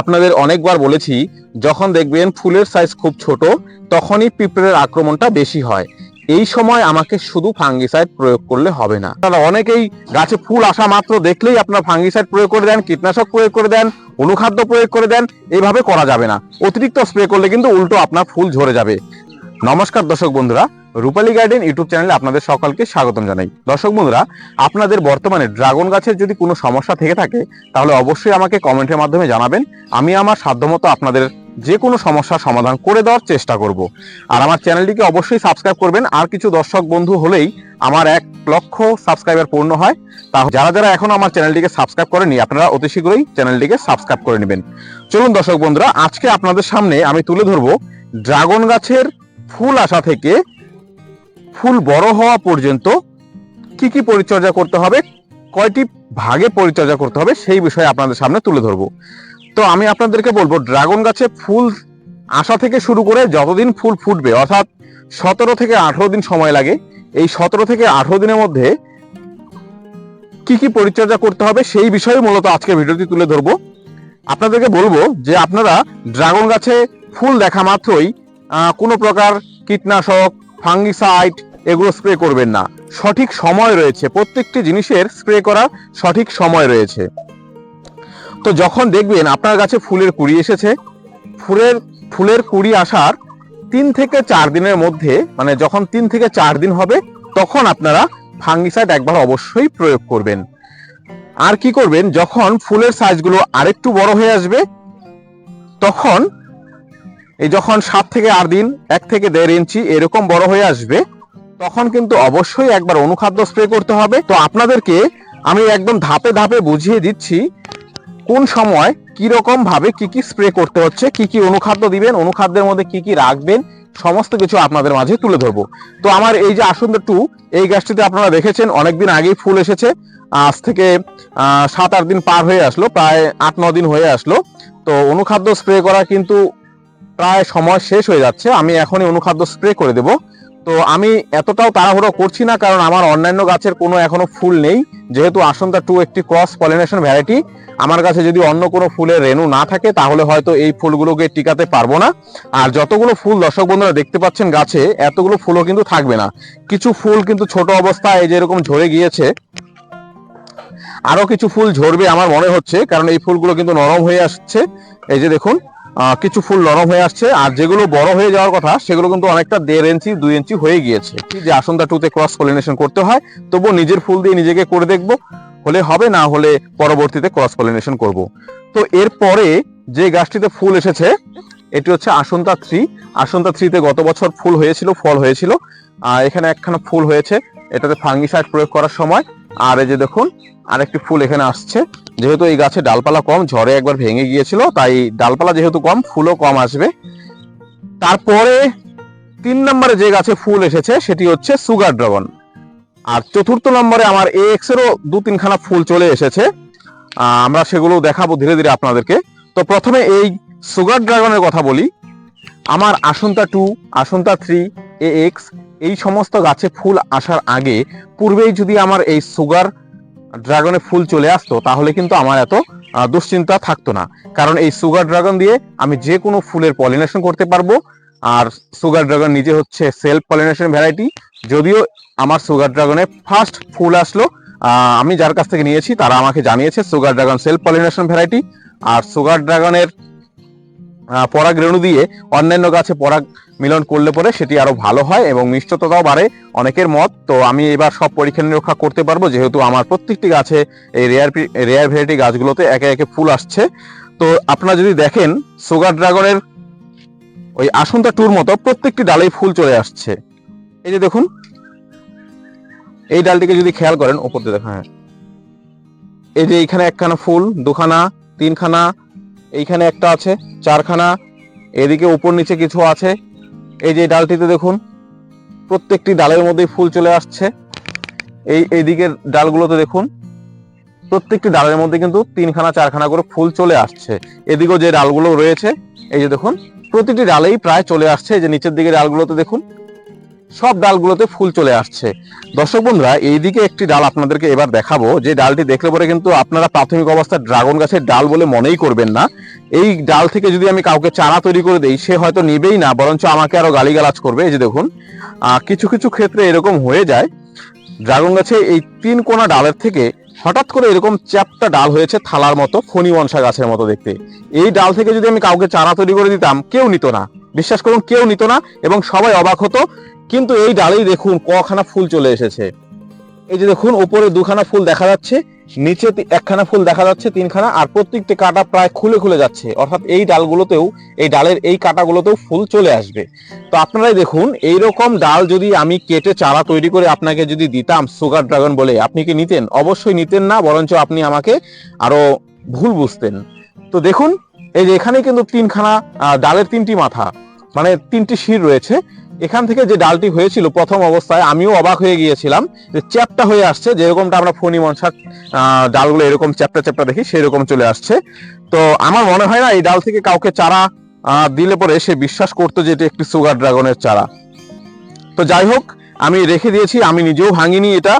আপনাদের অনেকবার বলেছি, যখন দেখবেন ফুলের সাইজ খুব ছোট, তখনই পিঁপড়ের আক্রমণটা বেশি হয়। এই সময় আমাকে শুধু ফাঙ্গিসাইড প্রয়োগ করলে হবে না। তারা অনেকেই গাছে ফুল আসা মাত্র দেখলেই আপনার ফাঙ্গিসাইড প্রয়োগ করে দেন, কীটনাশক প্রয়োগ করে দেন, অনুখাদ্য প্রয়োগ করে দেন, এইভাবে করা যাবে না। অতিরিক্ত স্প্রে করলে কিন্তু উল্টো আপনার ফুল ঝরে যাবে। নমস্কার দর্শক বন্ধুরা রূপালী গার্ডেন ইউটিউব চ্যানেলে আপনাদের সকলকে স্বাগতম জানাই। দর্শক বন্ধুরা, আপনাদের বর্তমানে ড্রাগন গাছের যদি কোনো সমস্যা থেকে থাকে, তাহলে অবশ্যই আমাকে কমেন্টের মাধ্যমে জানাবেন। আমি আমার সাধ্যমতো আপনাদের যে কোনো সমস্যার সমাধান করে দেওয়ার চেষ্টা করব। আর আমার চ্যানেলটিকে অবশ্যই সাবস্ক্রাইব করবেন। আর কিছু দর্শক বন্ধু হলেই আমার এক লক্ষ সাবস্ক্রাইবার পূর্ণ হয়। তা যারা যারা এখন আমার চ্যানেলটিকে সাবস্ক্রাইব করেনি আপনারা অতি শীঘ্রই চ্যানেলটিকে সাবস্ক্রাইব করে নেবেন। চলুন দর্শক বন্ধুরা, আজকে আপনাদের সামনে আমি তুলে ধরবো ড্রাগন গাছের ফুল আসা থেকে ফুল বড় হওয়া পর্যন্ত কি কি পরিচর্যা করতে হবে, কয়টি ভাগে পরিচর্যা করতে হবে সেই বিষয়ে আপনাদের সামনে তুলে ধরবো। তো আমি আপনাদেরকে বলব, ড্রাগন গাছে ফুল আসা থেকে শুরু করে যতদিন ফুল ফুটবে, অর্থাৎ সতেরো থেকে আঠেরো দিন সময় লাগে, এই সতেরো থেকে আঠেরো দিনের মধ্যে কি কি পরিচর্যা করতে হবে সেই বিষয়ে মূলত আজকের ভিডিওটি তুলে ধরবো। আপনাদেরকে বলব যে আপনারা ড্রাগন গাছে ফুল দেখা মাত্রই কোনো প্রকার কীটনাশক ফাঙ্গিসাইড এগুলো স্প্রে করবেন না। সঠিক সময় রয়েছে, প্রত্যেকটি জিনিসের স্প্রে করার সঠিক সময় রয়েছে। তো যখন দেখবেন আপনার গাছে ফুলের কুড়ি এসেছে, ফুলের ফুলের কুড়ি আসার তিন থেকে চার দিনের মধ্যে মানে যখন তিন থেকে চার দিন হবে, তখন আপনারা ফাঙ্গিসাইড একবার অবশ্যই প্রয়োগ করবেন। আর কি করবেন, যখন ফুলের সাইজগুলো আরেকটু বড় হয়ে আসবে, তখন এই যখন সাত থেকে আট দিন, এক থেকে দেড় ইঞ্চি এরকম বড় হয়ে আসবে, তখন কিন্তু অবশ্যই একবার অনুখাদ্য স্প্রে করতে হবে। তো আপনাদেরকে আমি একদম ধাপে ধাপে বুঝিয়ে দিচ্ছি কোন সময় রকম ভাবে কি কি স্প্রে করতে হচ্ছে, কি কি অনুখাদ্য দিবেন, অনুখাদ্যের মধ্যে কি কি রাখবেন, সমস্ত কিছু আপনাদের মাঝে তুলে ধরবো। তো আমার এই যে আসন্দ টু এই গাছটিতে আপনারা দেখেছেন, অনেকদিন আগেই ফুল এসেছে। আজ থেকে সাত আট দিন পার হয়ে আসলো, প্রায় আট, ন দিন হয়ে আসলো। তো অনুখাদ্য স্প্রে করা কিন্তু প্রায় সময় শেষ হয়ে যাচ্ছে। আমি এখনই অনুখাদ্য স্প্রে করে দেব। তো আমি এতটাও তাড়াহুড়ো করছি না, কারণ আমার অন্যান্য গাছের কোনো এখনও ফুল নেই। যেহেতু আসন্তা টু একটি ক্রস পলিনেশন ভ্যারাইটি আমার কাছে যদি অন্য কোনো ফুলের রেণু না থাকে, তাহলে হয়তো এই ফুলগুলোকে টিকাতে পারব না। আর যতগুলো ফুল দর্শক বন্ধুরা দেখতে পাচ্ছেন গাছে, এতগুলো ফুলও কিন্তু থাকবে না। কিছু ফুল কিন্তু ছোট অবস্থায় এই যে এরকম ঝরে গিয়েছে আরও কিছু ফুল ঝরবে আমার মনে হচ্ছে, কারণ এই ফুলগুলো কিন্তু নরম হয়ে আসছে। এই যে দেখুন কিছু ফুল নরম হয়ে আসছে। আর যেগুলো বড় হয়ে যাওয়ার কথা, সেগুলো কিন্তু অনেকটা দেড় ইঞ্চি দুই ইঞ্চি হয়ে গিয়েছে। যে আসন্তা টুতে ক্রস পলিনেশন করতে হয়, তবুও নিজের ফুল দিয়ে নিজেকে করে দেখব। হলে হবে, না হলে পরবর্তীতে ক্রস পলিনেশন করব। তো এরপরে যে গাছটিতে ফুল এসেছে, এটি হচ্ছে আসন্তা থ্রি আসন্তা থ্রিতে গত বছর ফুল হয়েছিল, ফল হয়েছিল। আর এখানে একখানা ফুল হয়েছে, এটাতে ফাঙ্গিসাইড প্রয়োগ করার সময়। আর এই যে দেখুন, আরেকটি ফুল এখানে আসছে। যেহেতু এই গাছে ডালপালা কম, ঝড়ে একবার ভেঙে গিয়েছিল, তাই ডালপালা যেহেতু কম, ফুলও কম আসবে। তারপরে তিন নম্বরে যে গাছে ফুল এসেছে, সেটি হচ্ছে সুগার ড্রাগন। আর চতুর্থ নম্বরে আমার এক্স এরও দু তিনখানা ফুল চলে এসেছে। আমরা সেগুলো দেখাবো ধীরে ধীরে আপনাদেরকে। তো প্রথমে এই সুগার ড্রাগনের কথা বলি। আমার আসন্তা টু, আসন্তা থ্রি এ এক্স এই সমস্ত গাছে ফুল আসার আগে, পূর্বেই যদি আমার এই সুগার ড্রাগনে ফুল চলে আসতো, তাহলে কিন্তু আমার এত দুশ্চিন্তা থাকতো না। কারণ এই সুগার ড্রাগন দিয়ে আমি যে কোনো ফুলের পলিনেশন করতে পারব, আর সুগার ড্রাগন নিজে হচ্ছে সেলফ পলিনেশন ভ্যারাইটি। যদিও আমার সুগার ড্রাগনে ফার্স্ট ফুল আসলো আমি যার কাছ থেকে নিয়েছি, তারা আমাকে জানিয়েছে sugar dragon self pollination variety, আর সুগার ড্রাগনের আহ, পরাগ রেণু দিয়ে অন্যান্য গাছে পরাগ মিলন করলে পরে সেটি আরও ভালো হয় এবং মিষ্টতাও বাড়ে অনেকের মত। তো আমি এবার সব পরীক্ষা নিরীক্ষা করতে পারব যেহেতু আমার প্রত্যেকটি গাছে এই রেয়ার রেয়ার ভ্যারাইটি গাছগুলোতে একে একে ফুল আসছে। তো আপনারা যদি দেখেন সুগার ড্রাগনের ওই আসন্তা টুর মতো প্রত্যেকটি ডালেই ফুল চলে আসছে। এই যে দেখুন এই ডালটিকে যদি খেয়াল করেন ওপর দিয়ে দেখেন হ্যাঁ। এই যে এইখানে একখানা ফুল দুখানা তিনখানা এইখানে একটা আছে, চারখানা, এদিকে উপর নিচে কিছু আছে। এই যে ডালটিতে দেখুন, প্রত্যেকটি ডালের মধ্যেই ফুল চলে আসছে। এই এইদিকের ডালগুলোতে দেখুন, প্রত্যেকটি ডালের মধ্যে কিন্তু তিনখানা, চারখানা করে ফুল চলে আসছে। এদিকেও যে ডালগুলো রয়েছে, এই যে দেখুন, প্রতিটি ডালেই প্রায় চলে আসছে। এই যে নিচের দিকে ডালগুলোতে দেখুন সব ডালগুলোতে ফুল চলে আসছে। দর্শক বন্ধুরা, এইদিকে একটি ডাল আপনাদেরকে এবার দেখাবো। যে ডালটি দেখলে পরে কিন্তু আপনারা প্রাথমিক অবস্থায় ড্রাগন গাছের ডাল বলে মনেই করবেন না। এই ডাল থেকে যদি আমি কাউকে চারা তৈরি করে দেই, সে হয়তো নিবেই না, বরঞ্চ আমাকে আরও গালিগালাজ করবে। এই যে দেখুন কিছু কিছু ক্ষেত্রে এরকম হয়ে যায়। ড্রাগন গাছে এই তিন কোনা ডালের থেকে হঠাৎ করে এরকম চ্যাপটা ডাল হয়েছে থালার মতো ফণি মনসা গাছের মতো দেখতে। এই ডাল থেকে যদি আমি কাউকে চারা তৈরি করে দিতাম, কেউ নিত না। বিশ্বাস করুন, কেউ নিত না এবং সবাই অবাক হতো। কিন্তু এই ডালেই দেখুন কখানা ফুল চলে এসেছে। এই যে দেখুন, ওপরে দুখানা ফুল দেখা যাচ্ছে, নিচে একখানা ফুল দেখা যাচ্ছে, তিনখানা, আর প্রত্যেকটি কাটা প্রায় খুলে খুলে যাচ্ছে। অর্থাৎ এই ডালগুলোতেও, এই ডালের এই কাটাগুলোতেও ফুল চলে আসবে। তো আপনারাই দেখুন এই রকম ডাল যদি আমি কেটে চারা তৈরি করে আপনাকে যদি দিতাম, সুগার ড্রাগন বলে, আপনি কি নিতেন? অবশ্যই নিতেন না, বরঞ্চ আপনি আমাকে আরও ভুল বুঝতেন। তো দেখুন, এই যে এখানে কিন্তু তিনখানা ডালের তিনটি মাথা। মানে তিনটি শির রয়েছে। এখান থেকে যে ডালটি হয়েছিল প্রথম অবস্থায়, আমিও অবাক হয়ে গিয়েছিলাম যে চ্যাপটা হয়ে আসছে, যেরকমটা আমরা ফণি মনসার ডালগুলো এরকম চ্যাপটা চ্যাপটা দেখি, সেরকম চলে আসছে। তো আমার মনে হয় না এই ডাল থেকে কাউকে চারা দিলে পরে সে বিশ্বাস করতো যে এটি একটি সুগার ড্রাগনের চারা। তো যাই হোক, আমি রেখে দিয়েছি, আমি নিজেও ভাঙিনি এটা।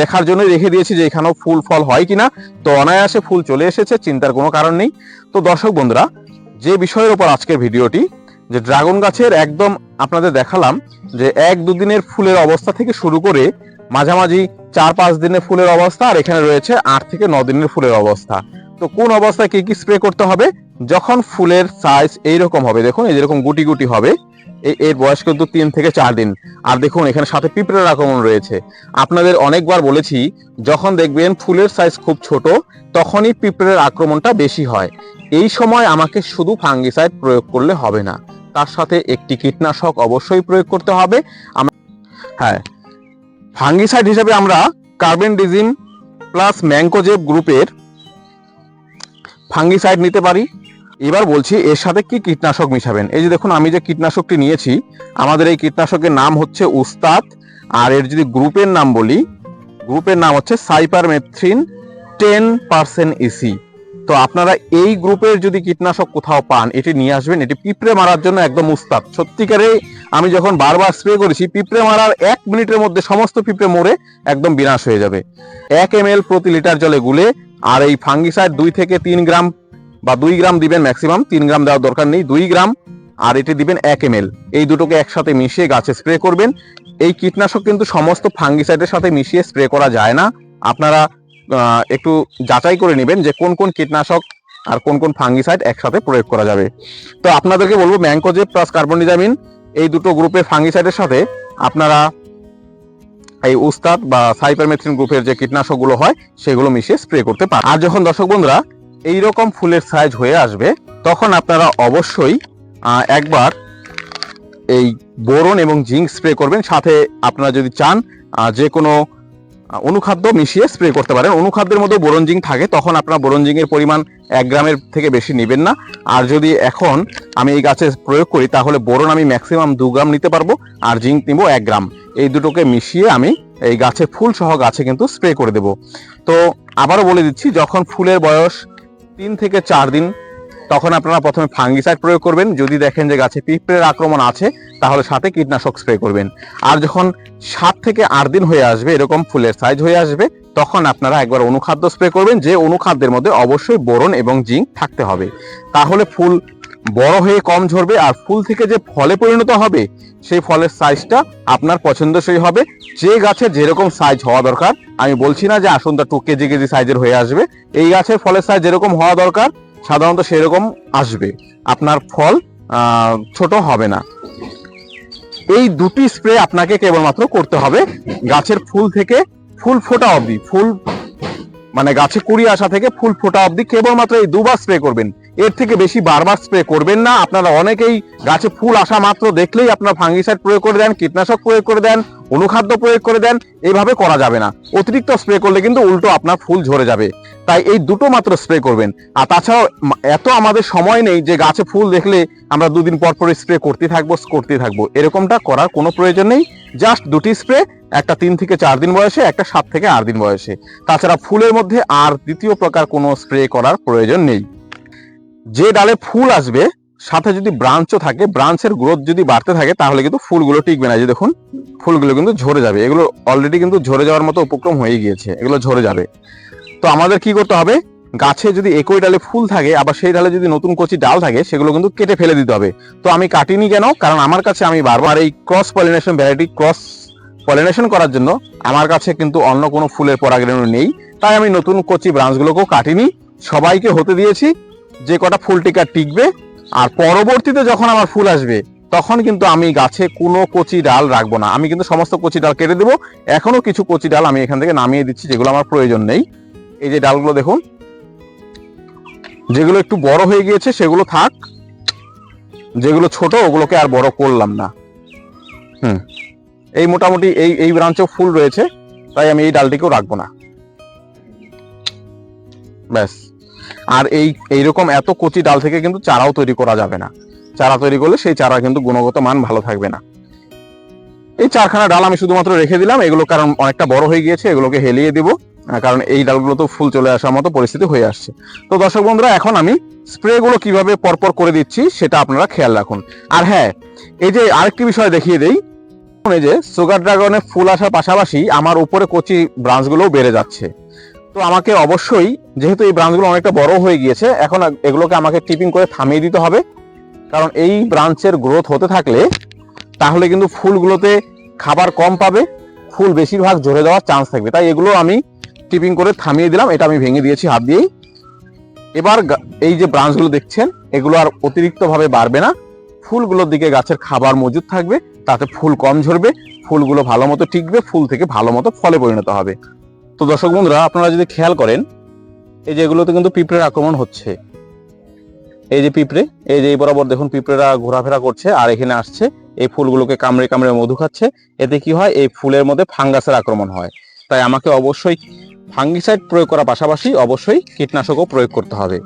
দেখার জন্য রেখে দিয়েছি যে এখানেও ফুল ফল হয় কিনা। তো অনায়াসে ফুল চলে এসেছে, চিন্তার কোনো কারণ নেই। তো দর্শক বন্ধুরা, যে বিষয়ের উপর আজকের ভিডিওটি যে ড্রাগন গাছের একদম আপনাদের দেখালাম যে এক দুদিনের ফুলের অবস্থা থেকে শুরু করে মাঝামাঝি চার পাঁচ দিনের ফুলের অবস্থা, আর এখানে রয়েছে আট থেকে ন দিনের ফুলের অবস্থা। তো কোন অবস্থায় কি কি স্প্রে করতে হবে? যখন ফুলের সাইজ এইরকম হবে, দেখুন এই যেরকম গুটি গুটি হবে এর বয়স কিন্তু তিন থেকে চার দিন। আর দেখুন এখানে সাথে পিঁপড়ের আক্রমণ রয়েছে। আপনাদের অনেকবার বলেছি, যখন দেখবেন ফুলের সাইজ খুব ছোট, তখনই পিঁপড়ের আক্রমণটা বেশি হয়। এই সময় আমাকে শুধু ফাঙ্গিসাইড প্রয়োগ করলে হবে না। তার সাথে একটি কীটনাশক অবশ্যই প্রয়োগ করতে হবে। হ্যাঁ। ফাঙ্গিসাইড হিসেবে আমরা কার্বেন্ডিজিম প্লাস ম্যাঙ্কোজেব গ্রুপের ফাঙ্গিসাইড নিতে পারি। এবার বলছি এর সাথে কি কীটনাশক মিশাবেন? এই যে দেখুন, আমি যে কীটনাশকটি নিয়েছি, আমাদের এই কীটনাশকের নাম হচ্ছে উস্তাদ, আর এর যদি গ্রুপের নাম বলি, গ্রুপের নাম হচ্ছে সাইপারমেথ্রিন টেন পার্সেন্ট ইসি তো আপনারা এই গ্রুপের যদি কীটনাশক কোথাও পান, এটি নিয়ে আসবেন। এটি পিঁপড়ে মারার জন্য একদম উস্তাদ। সত্যিকারে আমি যখন বারবার স্প্রে করেছি, পিঁপড়ে মারার এক মিনিটের মধ্যে সমস্ত পিঁপড়ে মরে একদম বিনাশ হয়ে যাবে। এক এম প্রতি লিটার জলে গুলে আর এই ফাঙ্গিসাইড দুই থেকে তিন গ্রাম বা দুই গ্রাম দিবেন ম্যাক্সিমাম তিন গ্রাম দেওয়ার দরকার নেই, দুই গ্রাম। আর এটি দিবেন এক এম এই দুটোকে একসাথে মিশিয়ে গাছে স্প্রে করবেন। এই কীটনাশক কিন্তু সমস্ত ফাঙ্গিসাইডের সাথে মিশিয়ে স্প্রে করা যায় না। আপনারা একটু যাচাই করে নেবেন যে কোন কোন কীটনাশক আর কোন কোন ফাঙ্গিসাইড একসাথে প্রয়োগ করা যাবে। তো আপনাদেরকে বলব ম্যাঙ্কোজেব প্লাস কার্বনিজামিন, এই দুটো গ্রুপের ফাঙ্গিসাইডের সাথে আপনারা এই উস্তাদ বা সাইপারমেথ্রিন গ্রুপের যে কীটনাশকগুলো হয়, সেগুলো মিশিয়ে স্প্রে করতে পারেন। আর যখন দর্শক বন্ধুরা এই রকম ফুলের সাইজ হয়ে আসবে, তখন আপনারা অবশ্যই একবার এই বোরন এবং জিঙ্ক স্প্রে করবেন। সাথে আপনারা যদি চান যে কোনো অনুখাদ্য মিশিয়ে স্প্রে করতে পারেন। অনুখাদ্যের মধ্যে বোরন জিঙ্ক থাকে, তখন আপনারা বোরন জিঙ্কের পরিমাণ এক গ্রামের থেকে বেশি নেবেন না। আর যদি এখন আমি এই গাছে প্রয়োগ করি, তাহলে বোরন আমি ম্যাক্সিমাম দু গ্রাম নিতে পারব, আর জিঙ্ক নিব এক গ্রাম। এই দুটোকে মিশিয়ে আমি এই গাছে ফুল সহ গাছে কিন্তু স্প্রে করে দেব। তো আবারও বলে দিচ্ছি, যখন ফুলের বয়স তিন থেকে চার দিন তখন আপনারা প্রথমে ফাঙ্গিসাইড প্রয়োগ করবেন। যদি দেখেন যে গাছে পিঁপড়ের আক্রমণ আছে, তাহলে সাথে কীটনাশক স্প্রে করবেন। আর যখন সাত থেকে আট দিন হয়ে আসবে, এরকম ফুলের সাইজ হয়ে আসবে, তখন আপনারা একবার অনুখাদ্য স্প্রে করবেন। যে অনুখাদ্যের মধ্যে অবশ্যই বোরন এবং জিঙ্ক থাকতে হবে। তাহলে ফুল বড় হয়ে কম ঝরবে, আর ফুল থেকে যে ফলে পরিণত হবে, সেই ফলের সাইজটা আপনার পছন্দসই হবে। যে গাছের যেরকম সাইজ হওয়া দরকার, আমি বলছি না যে আসনটা টু কেজি কেজি সাইজের হয়ে আসবে, এই গাছের ফলের সাইজ যেরকম হওয়া দরকার সাধারণত সেরকম আসবে। আপনার ফল ছোট হবে না। এই দুটি স্প্রে আপনাকে কেবলমাত্র করতে হবে গাছের ফুল থেকে ফুল ফোটা অবধি। ফুল মানে গাছে কুড়ি আসা থেকে ফুল ফোটা অবধি কেবলমাত্র এই দুবার স্প্রে করবেন। এর থেকে বেশি বারবার স্প্রে করবেন না। আপনারা অনেকেই গাছে ফুল আসা মাত্র দেখলেই আপনার ফাঙ্গিসাইড প্রয়োগ করে দেন, কীটনাশক প্রয়োগ করে দেন, অনুখাদ্য প্রয়োগ করে দেন এইভাবে করা যাবে না। অতিরিক্ত স্প্রে করলে কিন্তু উল্টো আপনার ফুল ঝরে যাবে। তাই এই দুটো মাত্র স্প্রে করবেন। আর তাছাড়াও এত আমাদের সময় নেই যে গাছে ফুল দেখলে আমরা দুদিন পর পর স্প্রে করতে থাকব করতে থাকব। এরকমটা করার কোনো প্রয়োজন নেই। জাস্ট দুটি স্প্রে একটা তিন থেকে চার দিন বয়সে, একটা সাত থেকে আট দিন বয়সে। তাছাড়া ফুলের মধ্যে আর দ্বিতীয় প্রকার কোনো স্প্রে করার প্রয়োজন নেই। যে ডালে ফুল আসবে, সাথে যদি ব্রাঞ্চও থাকে ব্রাঞ্চের গ্রোথ যদি বাড়তে থাকে, তাহলে কিন্তু ফুলগুলো টিকবে না। যে দেখুন, ফুলগুলো কিন্তু ঝরে যাবে। এগুলো অলরেডি কিন্তু ঝরে যাওয়ার মতো উপক্রম হয়ে গিয়েছে। এগুলো ঝরে যাবে। তো আমাদের কি করতে হবে? গাছে যদি একই ডালে ফুল থাকে, আবার সেই ডালে যদি নতুন কচি ডাল থাকে, সেগুলো কিন্তু কেটে ফেলে দিতে হবে। তো আমি কাটিনি কেন? কারণ আমার কাছে আমি বারবার এই cross pollination variety cross pollination করার জন্য আমার কাছে কিন্তু অন্য কোনো ফুলের পরাগরেণু নেই। তাই আমি নতুন কচি ব্রাঞ্চগুলোকেও কাটিনি। সবাইকে হতে দিয়েছি। যে কটা ফুল টিকা টিকবে, আর পরবর্তীতে যখন আমার ফুল আসবে, তখন কিন্তু আমি গাছে কোনো কচি ডাল রাখব না। আমি কিন্তু সমস্ত কচি ডাল কেটে দেবো। এখনও কিছু কচি ডাল আমি এখান থেকে নামিয়ে দিচ্ছি, যেগুলো আমার প্রয়োজন নেই। এই যে ডালগুলো দেখুন, যেগুলো একটু বড় হয়ে গিয়েছে, সেগুলো থাক। যেগুলো ছোট, ওগুলোকে আর বড় করলাম না। হুম, এই মোটামুটি এই এই ব্রাঞ্চেও ফুল রয়েছে, তাই আমি এই ডালটিকেও রাখব না। ব্যাস। আর এই, এইরকম এত কচি ডাল থেকে কিন্তু চারাও তৈরি করা যাবে না। চারা তৈরি করলে সেই চারা কিন্তু গুণগত মান ভালো থাকবে না। এই চারখানা ডাল আমি শুধুমাত্র রেখে দিলাম, এগুলো কারণ অনেকটা বড় হয়ে গিয়েছে, এগুলোকে হেলিয়ে দিব কারণ এই ডালগুলো তো ফুল চলে আসার মতো পরিস্থিতি হয়ে আসছে। তো দর্শক বন্ধুরা, এখন আমি স্প্রে গুলো কীভাবে পরপর করে দিচ্ছি সেটা আপনারা খেয়াল রাখুন। আর হ্যাঁ এই যে আরেকটি বিষয় দেখিয়ে দেই, এই যে সুগার ড্রাগনে ফুল আসার পাশাপাশি আমার উপরে কচি ব্রাঞ্চগুলোও বেড়ে যাচ্ছে। তো আমাকে অবশ্যই, যেহেতু এই ব্রাঞ্চগুলো অনেকটা বড় হয়ে গিয়েছে, এখন এগুলোকে আমাকে টিপিং করে থামিয়ে দিতে হবে। কারণ এই ব্রাঞ্চের গ্রোথ হতে থাকলে, তাহলে কিন্তু ফুলগুলোতে খাবার কম পাবে, ফুল বেশিরভাগ ঝরে দেওয়ার চান্স থাকবে। তাই এগুলো আমি টিপিং করে থামিয়ে দিলাম, এটা আমি ভেঙে দিয়েছি হাত দিয়েই। এবার এই যে ব্রাঞ্চগুলো দেখছেন, এগুলো আর অতিরিক্তভাবে বাড়বে না। ফুলগুলোর দিকে গাছের খাবার মজুদ থাকবে, তাতে ফুল কম ঝরবে, ফুলগুলো ভালো মতো টিকবে, ফুল থেকে ভালো মতো ফলে পরিণত হবে। তো দর্শক বন্ধুরা, আপনারা যদি খেয়াল করেন, এই যে এগুলোতে কিন্তু পিঁপড়ের আক্রমণ হচ্ছে। এই যে পিঁপড়ে, এই যে এই বরাবর দেখুন পিঁপড়েরা ঘোরাফেরা করছে, আর এখানে আসছে, এই ফুলগুলোকে কামড়ে কামড়ে মধু খাচ্ছে। এতে কি হয়? এই ফুলের মধ্যে ফাঙ্গাসের আক্রমণ হয়। তাই আমাকে অবশ্যই ফাঙ্গিসাইড প্রয়োগ করার পাশাপাশি অবশ্যই কীটনাশকও প্রয়োগ করতে হবে।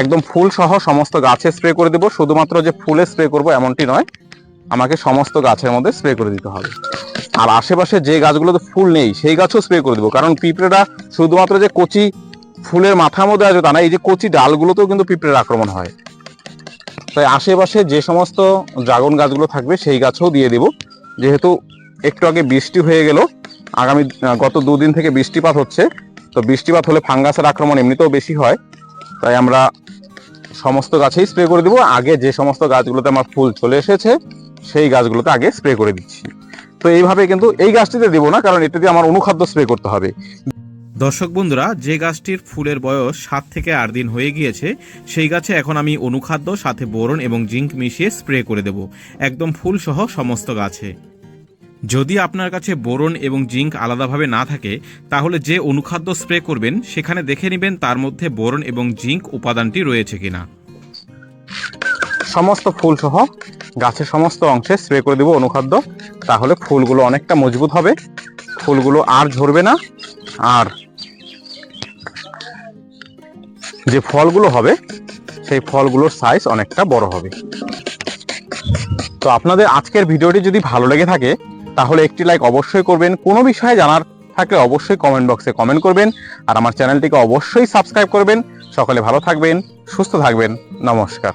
একদম ফুল সহ সমস্ত গাছে স্প্রে করে দেবো। শুধুমাত্র যে ফুলে স্প্রে করব এমনটি নয়, আমাকে সমস্ত গাছের মধ্যে স্প্রে করে দিতে হবে। আর আশেপাশে যে গাছগুলোতে ফুল নেই, সেই গাছও স্প্রে করে দেবো। কারণ পিঁপড়েরা শুধুমাত্র যে কচি ফুলের মাথার মধ্যে আছে তা না, এই যে কচি ডালগুলোতেও কিন্তু পিঁপড়ের আক্রমণ হয়। তাই আশেপাশে যে সমস্ত ড্রাগন গাছগুলো থাকবে, সেই গাছও দিয়ে দেব। যেহেতু একটু আগে বৃষ্টি হয়ে গেল, আগামী গত দুদিন থেকে বৃষ্টিপাত হচ্ছে, তো বৃষ্টিপাত হলে ফাঙ্গাসের আক্রমণ এমনিতেও বেশি হয়। তাই আমরা সমস্ত গাছেই স্প্রে করে দিব। আগে যে সমস্ত গাছগুলোতে আমার ফুল চলে এসেছে, সেই গাছগুলোতে আগে স্প্রে করে দিচ্ছি। তো এইভাবে কিন্তু এই গাছটিতে দিব না, কারণ এটা দিয়ে আমার অনুখাদ্য স্প্রে করতে হবে। দর্শক বন্ধুরা, যে গাছটির ফুলের বয়স সাত থেকে আট দিন হয়ে গিয়েছে, সেই গাছে এখন আমি অনুখাদ্য, সাথে বোরন এবং জিঙ্ক মিশিয়ে স্প্রে করে দেব। একদম ফুল সহ সমস্ত গাছে। যদি আপনার কাছে বোরন এবং জিঙ্ক আলাদাভাবে না থাকে, তাহলে যে অনুখাদ্য স্প্রে করবেন, সেখানে দেখে নেবেন তার মধ্যে বোরন এবং জিঙ্ক উপাদানটি রয়েছে কিনা। সমস্ত ফুল সহ গাছের সমস্ত অংশে স্প্রে করে দেবো অনুখাদ্য। তাহলে ফুলগুলো অনেকটা মজবুত হবে। ফুলগুলো আর ঝরবে না। আর যে ফলগুলো হবে, সেই ফলগুলোর সাইজ অনেকটা বড় হবে। তো আপনাদের আজকের ভিডিওটি যদি ভালো লেগে থাকে, তাহলে একটি লাইক অবশ্যই করবেন। কোনো বিষয়ে জানার থাকলে অবশ্যই কমেন্ট বক্সে কমেন্ট করবেন। আর আমার চ্যানেলটিকে অবশ্যই সাবস্ক্রাইব করবেন। সকলে ভালো থাকবেন, সুস্থ থাকবেন। নমস্কার।